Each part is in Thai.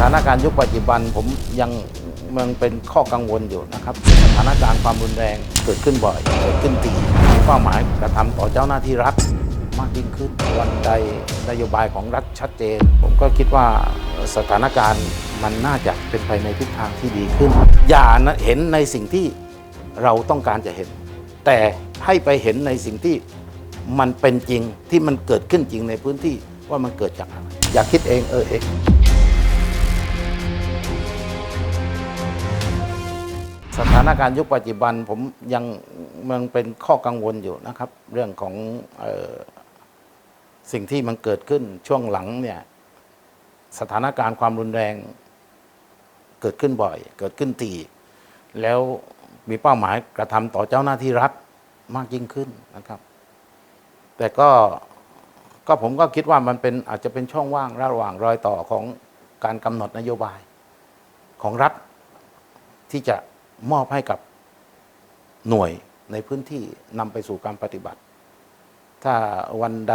ถานการณ์ยุคปัจจุบันผมยังมันเป็นข้อกังวลอยู่นะครับ สถานการณ์ความรุนแรงเกิดขึ้นบ่อยเกิดขึ้นตีเป้าหมายกระทำต่อเจ้าหน้าที่รัฐมากยิ่งขึ้นวันใดนโยบายของรัฐชัดเจน ผมก็คิดว่าสถานการณ์มันน่าจะเป็นไปในทิศทางที่ดีขึ้น อย่าเห็นในสิ่งที่เราต้องการจะเห็น แต่ให้ไปเห็นในสิ่งที่มันเป็นจริงที่มันเกิดขึ้นจริงในพื้นที่ว่ามันเกิดจากอะไรอย่าคิดเองเออเอง สถานการณ์ยุคปัจจุบันผมยังมันเป็นข้อกังวลอยู่นะครับ เรื่องของออสิ่งที่มันเกิดขึ้นช่วงหลังเนี่ยสถานการณ์ความรุนแรงเกิดขึ้นบ่อย เกิดขึ้นตีแล้วมีเป้าหมายกระทำต่อเจ้าหน้าที่รัฐมากยิ่งขึ้นนะครับ แต่ก็ก็ผมก็คิดว่ามันเป็นอาจจะเป็นช่องว่างระหว่างรอยต่อของการกำหนดนโยบายของรัฐที่จะ มอบให้กับหน่วยในพื้นที่นำไปสู่การปฏิบัติ ถ้าวันใด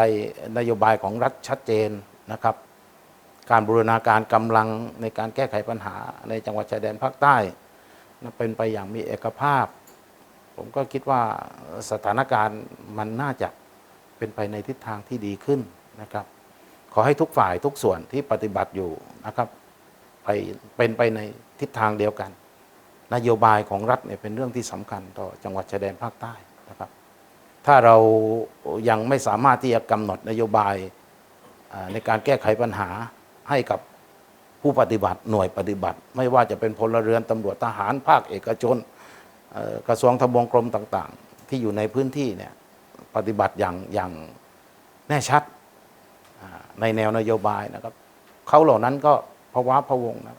นโยบายของรัฐชัดเจนนะครับ การบูรณาการกำลังในการแก้ไขปัญหาในจังหวัดชายแดนภาคใต้เป็นไปอย่างมีเอกภาพ ผมก็คิดว่าสถานการณ์มันน่าจะเป็นไปในทิศทางที่ดีขึ้นนะครับ ขอให้ทุกฝ่ายทุกส่วนที่ปฏิบัติอยู่นะครับ ไปเป็นไปในทิศทางเดียวกัน นโยบายของรัฐเนี่ยเป็นเรื่องที่สำคัญต่อจังหวัดชายแดนภาคใต้นะครับ ถ้าเรายังไม่สามารถที่จะกำหนดนโยบายในการแก้ไขปัญหาให้กับผู้ปฏิบัติหน่วยปฏิบัติ ไม่ว่าจะเป็นพลเรือนตำรวจทหารภาคเอกชนกระทรวงทบวงกรมต่างๆ ที่อยู่ในพื้นที่เนี่ยปฏิบัติอย่างอย่างแน่ชัดในแนวนโยบายนะครับเขาเหล่านั้นก็ภาวะพะวงนะ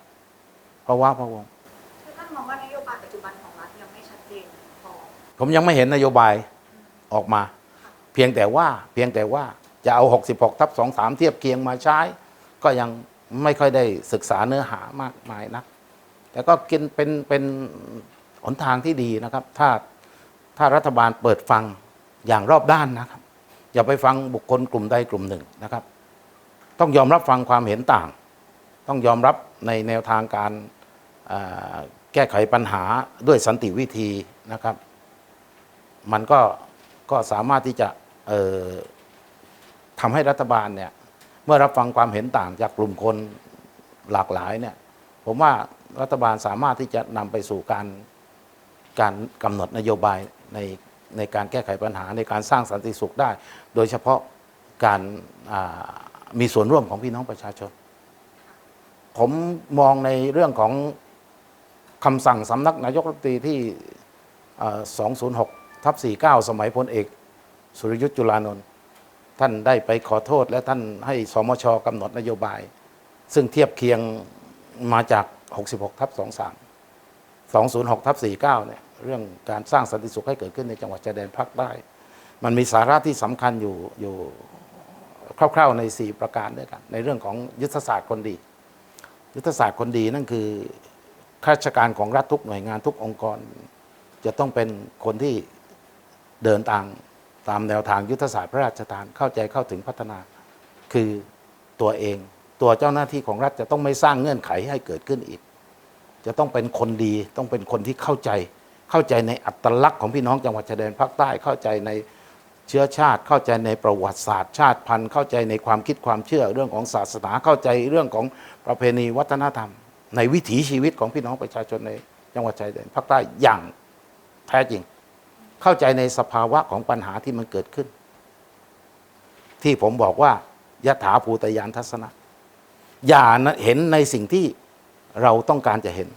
ภาวะพะวง ผมยังไม่เห็นนโยบายออกมา เพียงแต่ว่าเพียงแต่ว่าจะเอา 66ทับ23 เทียบเคียงมาใช้ ก็ยังไม่ค่อยได้ศึกษาเนื้อหามากมายนักแต่ก็กินเป็นเป็นหนทางที่ดีนะครับ ถ้าถ้ารัฐบาลเปิดฟังอย่างรอบด้านนะครับ อย่าไปฟังบุคคลกลุ่มใดกลุ่มหนึ่งนะครับ ต้องยอมรับฟังความเห็นต่าง ต้องยอมรับในแนวทางการแก้ไขปัญหาด้วยสันติวิธีนะครับ มันก็ก็สามารถที่จะทำให้รัฐบาลเนี่ยเมื่อรับฟังความเห็นต่างจากกลุ่มคนหลากหลายเนี่ยผมว่ารัฐบาลสามารถที่จะนำไปสู่การการกำหนดนโยบายในในการแก้ไขปัญหาในการสร้างสันติสุขได้ โดยเฉพาะการมีส่วนร่วมของพี่น้องประชาชน ผมมองในเรื่องของคำสั่งสำนักนายกรัฐมนตรีที่เอ่อ206 ทับ49 สมัยพลเอก สุรยุทธ์จุลานนท์ท่านได้ไปขอโทษและท่านให้สมชกำหนดนโยบาย ซึ่งเทียบเคียงมาจาก 66 ทับ 23 206 ทับ 49 เนี่ยเรื่องการสร้างสันติสุขให้เกิดขึ้นในจังหวัดชายแดนภาคใต้มันมีสาระที่สำคัญอยู่อยู่คร่าวๆใน 4 ประการด้วยกัน ในเรื่องของยุทธศาสตร์คนดี ยุทธศาสตร์คนดีนั่นคือข้าราชการของรัฐทุกหน่วยงานทุกองค์กร จะต้องเป็นคนที่ เดินทางตามแนวทางยุทธศาสตร์พระราชทานเข้าใจเข้าถึงพัฒนา คือตัวเอง ตัวเจ้าหน้าที่ของรัฐจะต้องไม่สร้างเงื่อนไขให้เกิดขึ้นอีก จะต้องเป็นคนดีต้องเป็นคนที่เข้าใจ เข้าใจในอัตลักษณ์ของพี่น้องจังหวัดชายแดนภาคใต้เข้าใจในเชื้อชาติ เข้าใจในประวัติศาสตร์ ชาติพันธุ์เข้าใจในความคิดความเชื่อเรื่องของศาสนาเข้าใจเรื่องของประเพณีวัฒนธรรม ในวิถีชีวิตของพี่น้องประชาชนในจังหวัดชายแดนภาคใต้อย่างแท้จริง เข้าใจในสภาวะของปัญหาที่มันเกิดขึ้น ที่ผมบอกว่ายถาภูตยานทัศนะ อย่าเห็นในสิ่งที่เราต้องการจะเห็น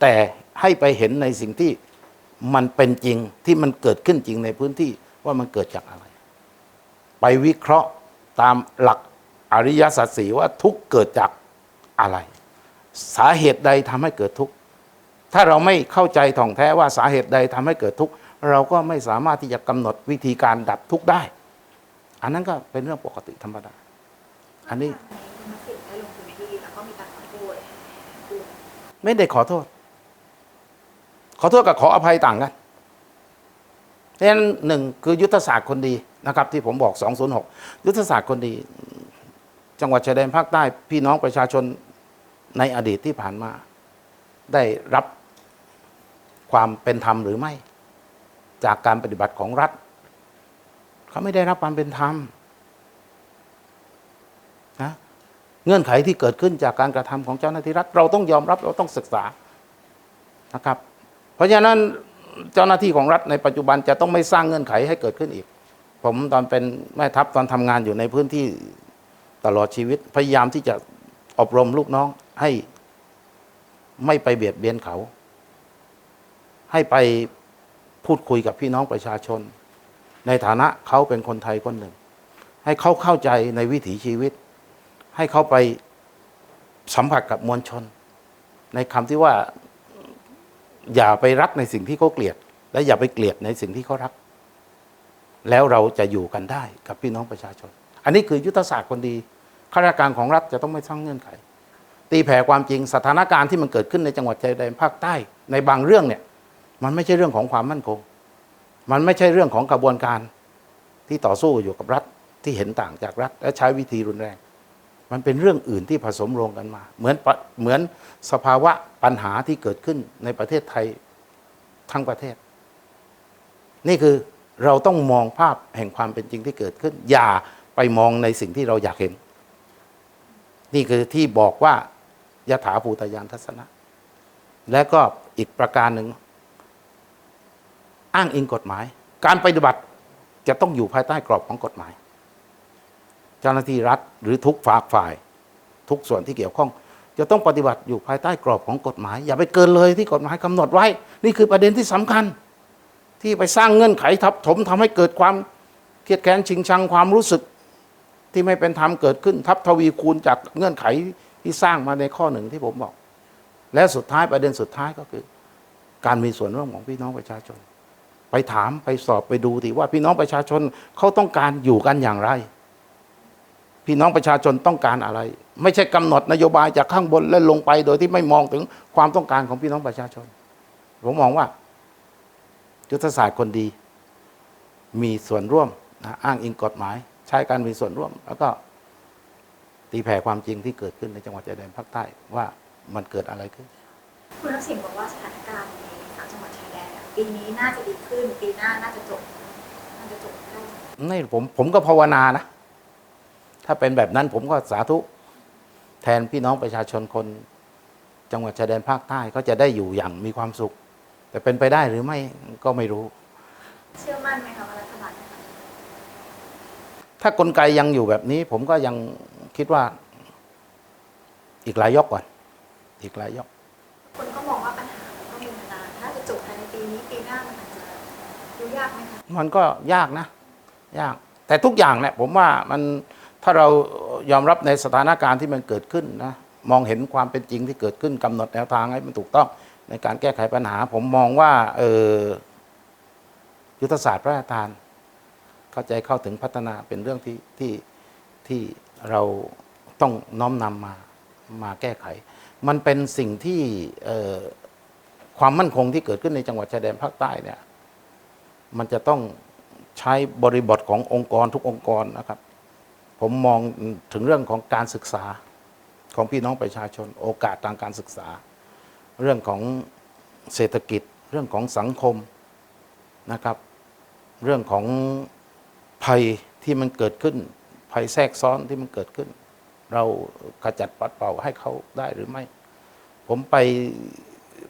แต่ให้ไปเห็นในสิ่งที่มันเป็นจริงที่มันเกิดขึ้นจริงในพื้นที่ว่ามันเกิดจากอะไร ไปวิเคราะห์ตามหลักอริยสัจสีว่าทุกเกิดจากอะไร สาเหตุใดทำให้เกิดทุกข์ถ้าเราไม่เข้าใจท่องแท้ว่าสาเหตุใดทำให้เกิดทุกข์ เราก็ไม่สามารถที่จะกำหนดวิธีการดับทุกข์ได้ อันนั้นก็เป็นเรื่องปกติธรรมดา อันนี้ได้ลงพื้นที่แล้วก็มีการขอโทษคือไม่ได้ขอโทษ ขอโทษกับขออภัยต่างกันเพราะฉะนั้นหนึ่งคือยุทธศาสตร์คนดีนะครับ ที่ผมบอก 206 ยุทธศาสตร์คนดี จังหวัดชายแดนภาคใต้ พี่น้องประชาชนในอดีตที่ผ่านมา ได้รับความเป็นธรรมหรือไม่ จากการปฏิบัติของรัฐ เขาไม่ได้รับความเป็นธรรมนะเงื่อนไขที่เกิดขึ้นจากการกระทำของเจ้าหน้าที่รัฐ เราต้องยอมรับเราต้องศึกษานะครับ เพราะฉะนั้นเจ้าหน้าที่ของรัฐในปัจจุบันจะต้องไม่สร้างเงื่อนไขให้เกิดขึ้นอีก ผมตอนเป็นแม่ทัพตอนทำงานอยู่ในพื้นที่ตลอดชีวิต พยายามที่จะอบรมลูกน้องให้ไม่ไปเบียดเบียนเขา ให้ไป พูดคุยกับพี่น้องประชาชน ในฐานะเขาเป็นคนไทยคนหนึ่ง ให้เขาเข้าใจในวิถีชีวิต ให้เขาไปสัมผัสกับมวลชน ในคำที่ว่าอย่าไปรักในสิ่งที่เขาเกลียด และอย่าไปเกลียดในสิ่งที่เขารัก แล้วเราจะอยู่กันได้กับพี่น้องประชาชน อันนี้คือยุทธศาสตร์คนดีข้าราชการของรัฐจะต้องไม่สร้างเงื่อนไข ตีแผ่ความจริงสถานการณ์ที่มันเกิดขึ้นในจังหวัดชายแดนภาคใต้ในบางเรื่องเนี่ย มันไม่ใช่เรื่องของความมั่นคง มันไม่ใช่เรื่องของกระบวนการที่ต่อสู้อยู่กับรัฐที่เห็นต่างจากรัฐ และใช้วิธีรุนแรง มันเป็นเรื่องอื่นที่ผสมรวมกันมา เหมือนเหมือนสภาวะปัญหาที่เกิดขึ้นในประเทศไทยทั้งประเทศ นี่คือเราต้องมองภาพแห่งความเป็นจริงที่เกิดขึ้น อย่าไปมองในสิ่งที่เราอยากเห็น นี่คือที่บอกว่ายถาภูตยานทัศนะ และก็อีกประการหนึ่ง อ้างอิงกฎหมาย การปฏิบัติจะต้องอยู่ภายใต้กรอบของกฎหมาย เจ้าหน้าที่รัฐหรือทุกฝากฝ่าย ทุกส่วนที่เกี่ยวข้อง จะต้องปฏิบัติอยู่ภายใต้กรอบของกฎหมาย อย่าไปเกินเลยที่กฎหมายกำหนดไว้ นี่คือประเด็นที่สำคัญ ที่ไปสร้างเงื่อนไขทับถมทำให้เกิดความเครียดแค้นชิงชังความรู้สึกที่ไม่เป็นธรรมเกิดขึ้นทับทวีคูณจากเงื่อนไขที่สร้างมาในข้อหนึ่งที่ผมบอก และสุดท้ายประเด็นสุดท้ายก็คือ การมีส่วนร่วมของพี่น้องประชาชน ไปถามไปสอบไปดูทีว่าพี่น้องประชาชนเขาต้องการอยู่กันอย่างไร พี่น้องประชาชนต้องการอะไร ไม่ใช่กำหนดนโยบายจากข้างบนและลงไป โดยที่ไม่มองถึงความต้องการของพี่น้องประชาชน ผมมองว่ายุทธศาสตร์คนดี มีส่วนร่วมนะอ้างอิงกฎหมาย ใช้การมีส่วนร่วม แล้วก็ตีแผ่ความจริงที่เกิดขึ้นในจังหวัดชายแดนภาคใต้ว่ามันเกิดอะไรขึ้น คุณทักษิณบอกว่าสถานการณ์ ปีนี้น่าจะดีขึ้น ปีหน้าน่าจะจบน่าจะจบได้นี่ผมผมก็ภาวนานะ ถ้าเป็นแบบนั้นผมก็สาธุ แทนพี่น้องประชาชนคน จังหวัดชายแดนภาคใต้ก็จะได้อยู่อย่างมีความสุข แต่เป็นไปได้หรือไม่ก็ไม่รู้ เชื่อมั่นไหมคะว่ารัฐบาลจะทถ้ากลไกยังอยู่แบบนี้ ผมก็ยังคิดว่า อีกหลายยกก่อน อีกหลายยก มันก็ยากนะ ยาก แต่ทุกอย่างเนี่ยผมว่ามันถ้าเรายอมรับในสถานการณ์ที่มันเกิดขึ้นนะมองเห็นความเป็นจริงที่เกิดขึ้นกำหนดแนวทางให้มันถูกต้อง ในการแก้ไขปัญหา ผมมองว่าเออยุทธศาสตร์พระราชทาน เข้าใจเข้าถึงพัฒนาเป็นเรื่องที่ที่ที่เราต้องน้อมนำมามาแก้ไข มันเป็นสิ่งที่ความมั่นคงที่เกิดขึ้นในจังหวัดชายแดนภาคใต้เนี่ย มันจะต้องใช้บริบทขององค์กรทุกองค์กรนะครับ ผมมองถึงเรื่องของการศึกษาของพี่น้องประชาชน โอกาสทางการศึกษา เรื่องของเศรษฐกิจ เรื่องของสังคมนะครับ เรื่องของภัยที่มันเกิดขึ้น ภัยแทรกซ้อนที่มันเกิดขึ้น เราขจัดปัดเป่าให้เขาได้หรือไม่ ผมไป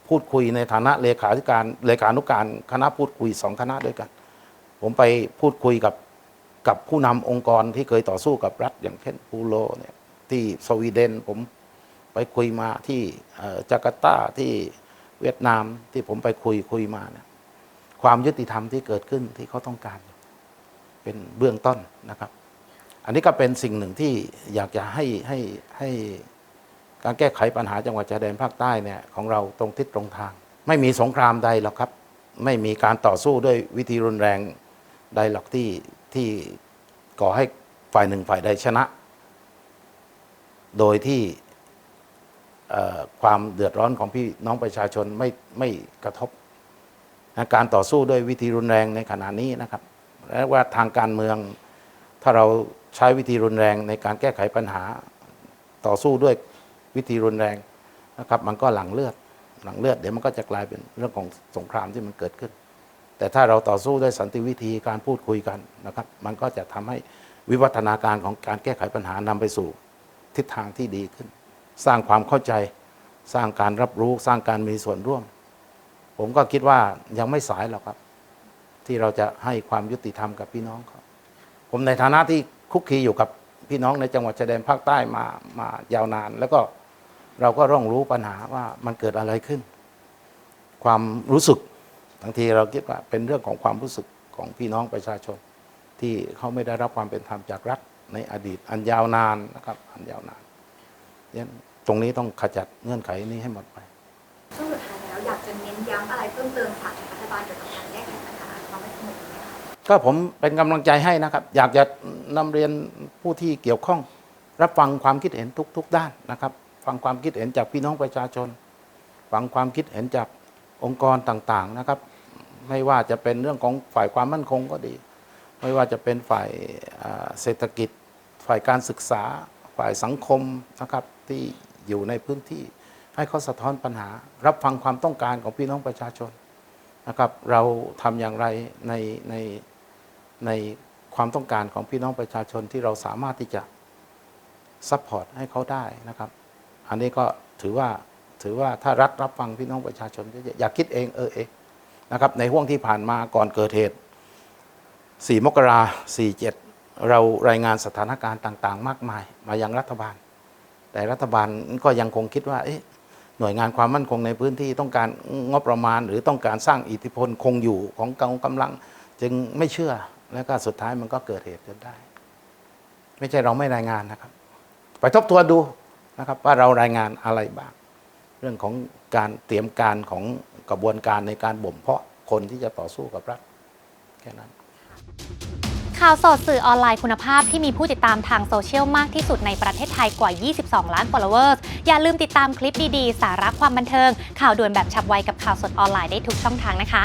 พูดคุยในฐานะเลขาธิการเลขานุการคณะพูดคุยสองคณะด้วยกัน ผมไปพูดคุยกับกับผู้นำองค์กรที่เคยต่อสู้กับรัฐอย่างเช่นปูโลเนี่ยที่สวีเดนผมไปคุยมาที่จาการ์ตาที่เวียดนามที่ผมไปคุยคุยมาเนี่ยความยุติธรรมที่เกิดขึ้นที่เขาต้องการ เป็นเบื้องต้นนะครับ อันนี้ก็เป็นสิ่งหนึ่งที่อยากจะให้ให้ให้ การแก้ไขปัญหาจังหวัดชายแดนภาคใต้เนี่ยของเราตรงทิศตรงทาง ไม่มีสงครามใดหรอกครับ ไม่มีการต่อสู้ด้วยวิธีรุนแรงใดหรอกที่ที่ก่อให้ฝ่ายหนึ่งฝ่ายใดชนะ โดยที่ความเดือดร้อนของพี่น้องประชาชนไม่ไม่กระทบนะการต่อสู้ด้วยวิธีรุนแรงในขณะนี้นะครับและว่าทางการเมืองถ้าเราใช้วิธีรุนแรงในการแก้ไขปัญหาต่อสู้ด้วย วิธีรุนแรงนะครับมันก็หลังเลือดหลังเลือดเดี๋ยวมันก็จะกลายเป็นเรื่องของสงครามที่มันเกิดขึ้น แต่ถ้าเราต่อสู้ด้วยสันติวิธีการพูดคุยกันนะครับ มันก็จะทำให้วิวัฒนาการของการแก้ไขปัญหานำไปสู่ทิศทางที่ดีขึ้น สร้างความเข้าใจ สร้างการรับรู้ สร้างการมีส่วนร่วม ผมก็คิดว่ายังไม่สายหรอกครับ ที่เราจะให้ความยุติธรรมกับพี่น้องเขาผมในฐานะที่คุกคีอยู่กับพี่น้องในจังหวัดชายแดนภาคใต้มามายาวนาน แล้วก็ เราก็ร่องรู้ปัญหาว่ามันเกิดอะไรขึ้น ความรู้สึกบางทีเราคิดว่าเป็นเรื่องของความรู้สึกของพี่น้องประชาชน ที่เขาไม่ได้รับความเป็นธรรมจากรัฐในอดีตอันยาวนานนะครับ อันยาวนานเนี่ยตรงนี้ต้องขจัดเงื่อนไขนี้ให้หมดไปช่วงสุดท้ายแล้วอยากจะเน้นย้ำอะไรเพิ่มเติมฝากถึงรัฐบาลเกี่ยวกับการแก้ไขปัญหาความไม่สงบไหมคะก็ผมเป็นกำลังใจให้นะครับ อยากจะนำเรียนผู้ที่เกี่ยวข้องรับฟังความคิดเห็นทุก ๆ ด้านนะครับ ฟังความคิดเห็นจากพี่น้องประชาชน ฟังความคิดเห็นจากองค์กรต่างๆนะครับ ไม่ว่าจะเป็นเรื่องของฝ่ายความมั่นคงก็ดี ไม่ว่าจะเป็นฝ่ายเศรษฐกิจ ฝ่ายการศึกษา ฝ่ายสังคมนะครับที่อยู่ในพื้นที่ให้เขาสะท้อนปัญหา รับฟังความต้องการของพี่น้องประชาชนนะครับเราทำอย่างไรในในในความต้องการของพี่น้องประชาชนที่เราสามารถที่จะซัพพอร์ตให้เขาได้นะครับ อันนี้ก็ถือว่าถือว่าถ้ารัฐรับฟังพี่น้องประชาชนเยอะๆอย่าคิดเองเออเองนะครับในห่วงที่ผ่านมาก่อนเกิดเหตุ 4 มกรา47เรารายงานสถานการณ์ต่าง ๆ มากมาย มายังรัฐบาล แต่รัฐบาลก็ยังคงคิดว่าเอ๊ะหน่วยงานความมั่นคงในพื้นที่ต้องการงบประมาณ หรือต้องการสร้างอิทธิพลคงอยู่ของกองกำลัง จึงไม่เชื่อแล้วก็สุดท้ายมันก็เกิดเหตุจนได้ ไม่ใช่เราไม่รายงานนะครับ ไปทบทวนดู นะครับว่าเรารายงานอะไรบ้าง เรื่องของการเตรียมการของกระบวนการในการบ่มเพาะคนที่จะต่อสู้กับรัฐแค่นั้น ข่าวสดสื่อออนไลน์คุณภาพที่มีผู้ติดตามทางโซเชียลมากที่สุดในประเทศไทยกว่า 22 ล้าน followers อย่าลืมติดตามคลิปดี ๆ สาระความบันเทิง ข่าวด่วนแบบฉับไวกับข่าวสดออนไลน์ได้ทุกช่องทางนะคะ